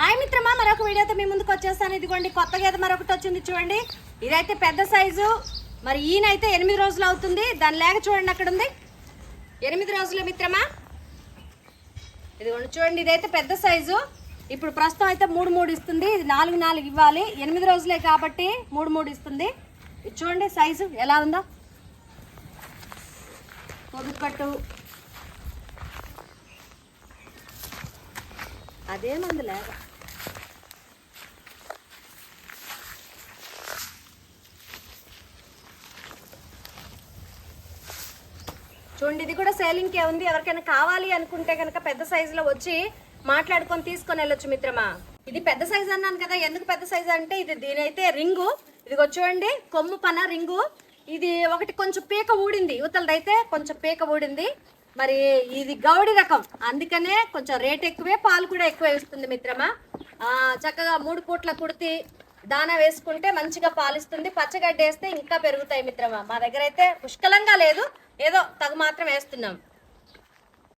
Hi మిత్రమా మరొక వీడియోతో మీ ముందుకు వచ్చేస్తాను. ఇదిగోండి కొత్తగా ఏదో మరొకటి వచ్చింది చూడండి. ఇదైతే పెద్ద సైజు. మరి ఈయనైతే ఎనిమిది రోజులు అవుతుంది. దాని లేక చూడండి అక్కడ ఉంది. ఎనిమిది రోజులు మిత్రమా? ఇదిగోండి చూడండి ఇదైతే పెద్ద సైజు. ఇప్పుడు ప్రస్తుతం అయితే మూడు మూడు ఇస్తుంది. ఇది నాలుగు నాలుగు ఇవ్వాలి. ఎనిమిది రోజులే కాబట్టి మూడు మూడు ఇస్తుంది. ఇది చూడండి సైజు ఎలా ఉందో. పొదుకట్టు అదే మంది లేక. చూడండి ఇది కూడా సేలింగ్కే ఉంది. ఎవరికైనా కావాలి అనుకుంటే కనుక పెద్ద సైజులో వచ్చి మాట్లాడుకొని తీసుకొని వెళ్ళొచ్చు మిత్రమా. ఇది పెద్ద సైజ్ అన్నాను కదా ఎందుకు పెద్ద సైజ్ అంటే ఇది దీనైతే రింగు. ఇదిగో చూడండి కొమ్ము పన రింగు. ఇది ఒకటి కొంచెం పీక ఊడింది. యువతలదైతే కొంచెం పీక ఊడింది. మరి ఇది గౌడి రకం. అందుకనే కొంచెం రేట్ ఎక్కువే పాలు కూడా ఎక్కువ ఇస్తుంది మిత్రమా. చక్కగా మూడు పూట్ల కుడితి దానా వేసుకుంటే మంచిగా పాలిస్తుంది. పచ్చగడ్డి వేస్తే ఇంకా పెరుగుతాయి మిత్రమా. మా దగ్గర అయితే పుష్కలంగా లేదు. ఏదో తగు మాత్రం వేస్తున్నాం.